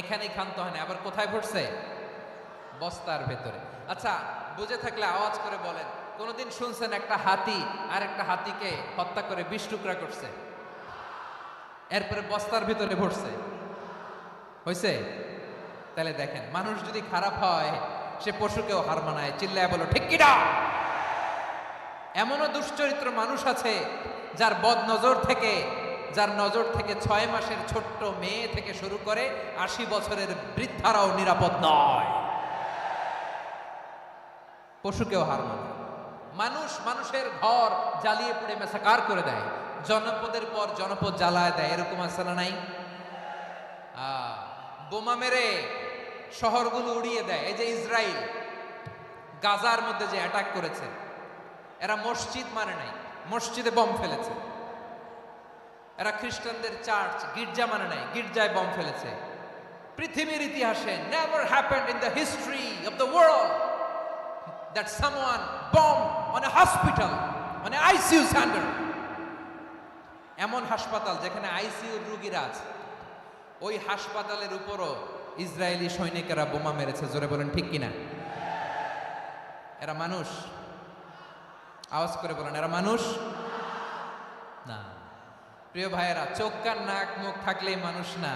এখানেই ক্ষান্ত হয় না আবার কোথায় পড়ছে বস্তার ভেতরে। আচ্ছা বুঝে থাকলে আওয়াজ করে বলেন, কোনোদিন শুনছেন একটা হাতি আর একটা হাতিকে হত্যা করে বিশ টুকরা করছে? এরপরে বস্তার ভিতরে ভরছে। হয়েছে তাহলে দেখেন, মানুষ যদি খারাপ হয়, সে পশুকেও হার মানায়, চিল্লায় বলো, ঠিক কিনা? এমনও দুশ্চরিত্র মানুষ আছে যার বদ নজর থেকে যার নজর থেকে ছয় মাসের ছোট্ট মেয়ে থেকে শুরু করে আশি বছরের বৃদ্ধারাও নিরাপদ নয়। পশুকেও হার মানে। মানুষ মানুষের ঘর জ্বালিয়ে পুড়ে মেসাকার করে দেয়। জনপদের পর জনপদ জ্বালায় দেয়, এরকম না নাই? বোমা মেরে শহরগুলো উড়িয়ে দেয়। এই যে ইসরায়েল গাজার মধ্যে যে অ্যাটাক করেছে, এরা মসজিদ মানে নাই, মসজিদে বম ফেলেছে। এরা খ্রিস্টানদের চার্চ, গির্জা মানে নাই, গির্জায় বম ফেলেছে। পৃথিবীর ইতিহাসে never happened in the history of the world that someone bomb মানে হসপিটাল মানে আইসিইউ সেন্টার এমন হাসপাতাল যেখানে আইসিইউ রোগীরা আছে। ওই হাসপাতালের উপরও ইসরায়েলি সৈনিকেরা বোমা মেরেছে, জোরে বলেন ঠিক কিনা? এরা মানুষ। আওয়াজ করে বলেন, এরা মানুষ? না। প্রিয় ভাইয়েরা চোখ কান নাক মুখ থাকলেই মানুষ না।